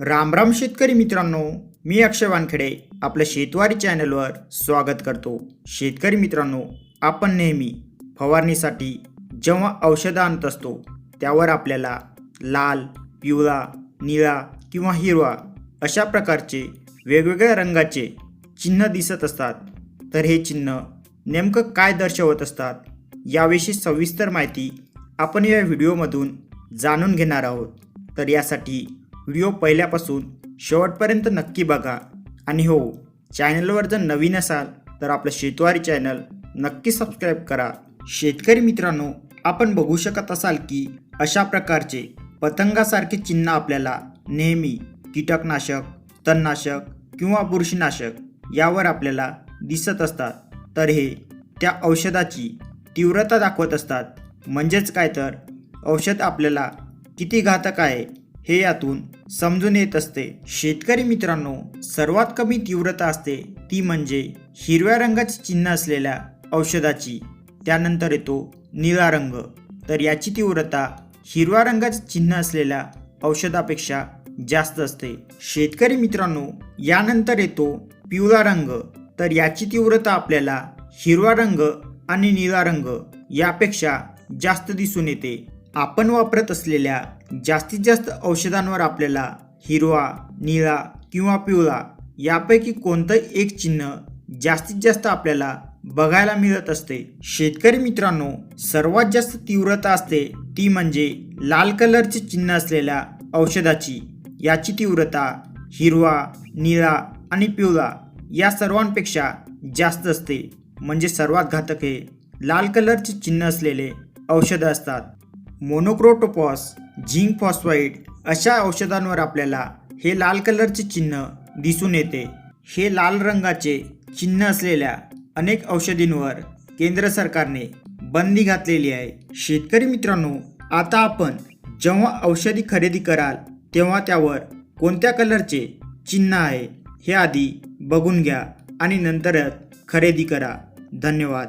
रामराम शेतकरी मित्रांनो मी अक्षय वानखेडे आपल्या शेतवारी चॅनलवर स्वागत करतो. शेतकरी मित्रांनो आपण नेहमी फवारणीसाठी जेव्हा औषधं आणत असतो त्यावर आपल्याला लाल पिवळा निळा किंवा हिरवा अशा प्रकारचे वेगवेगळ्या रंगाचे चिन्ह दिसत असतात. तर हे चिन्ह नेमकं काय दर्शवत असतात याविषयी सविस्तर माहिती आपण या व्हिडिओमधून जाणून घेणार आहोत. तर यासाठी व्हिडिओ पहिल्यापासून शेवटपर्यंत नक्की बघा. आणि हो चॅनलवर जर नवीन असाल तर आपलं शेतवारी चॅनल नक्की सबस्क्राईब करा. शेतकरी मित्रांनो आपण बघू शकत असाल की अशा प्रकारचे पतंगासारखे चिन्ह आपल्याला नेहमी कीटकनाशक तणनाशक किंवा बुरशीनाशक यावर आपल्याला दिसत असतात. तर हे त्या औषधाची तीव्रता दाखवत असतात. म्हणजेच काय तर औषध आपल्याला किती घातक आहे हे यातून समजून येत असते. शेतकरी मित्रांनो सर्वात कमी तीव्रता असते ती म्हणजे हिरव्या रंगाचे चिन्ह असलेल्या औषधाची. त्यानंतर येतो निळा रंग. तर याची तीव्रता हिरव्या रंगाचे चिन्ह असलेल्या औषधापेक्षा जास्त असते. शेतकरी मित्रांनो यानंतर येतो पिवळा रंग. तर याची तीव्रता आपल्याला हिरवा रंग आणि निळा रंग यापेक्षा जास्त दिसून येते. आपण वापरत असलेल्या जास्तीत जास्त औषधांवर आपल्याला हिरवा निळा किंवा पिवळा यापैकी कोणतंही एक चिन्ह जास्तीत जास्त आपल्याला बघायला मिळत असते? शेतकरी मित्रांनो सर्वात जास्त तीव्रता असते ती म्हणजे लाल कलरचे चिन्ह असलेल्या औषधाची. याची तीव्रता हिरवा निळा आणि पिवळा या सर्वांपेक्षा जास्त असते. म्हणजे सर्वात घातक हे लाल कलरचे चिन्ह असलेले औषधं असतात. मोनोक्रोटोपॉस झिंक फॉस्फाईड अशा औषधांवर आपल्याला हे लाल कलरचे चिन्ह दिसून येते. हे लाल रंगाचे चिन्ह असलेल्या अनेक औषधींवर केंद्र सरकारने बंदी घातलेली आहे. शेतकरी मित्रांनो आता आपण जेव्हा औषधी खरेदी कराल तेव्हा त्यावर कोणत्या कलरचे चिन्ह आहे हे आधी बघून घ्या आणि नंतरच खरेदी करा. धन्यवाद.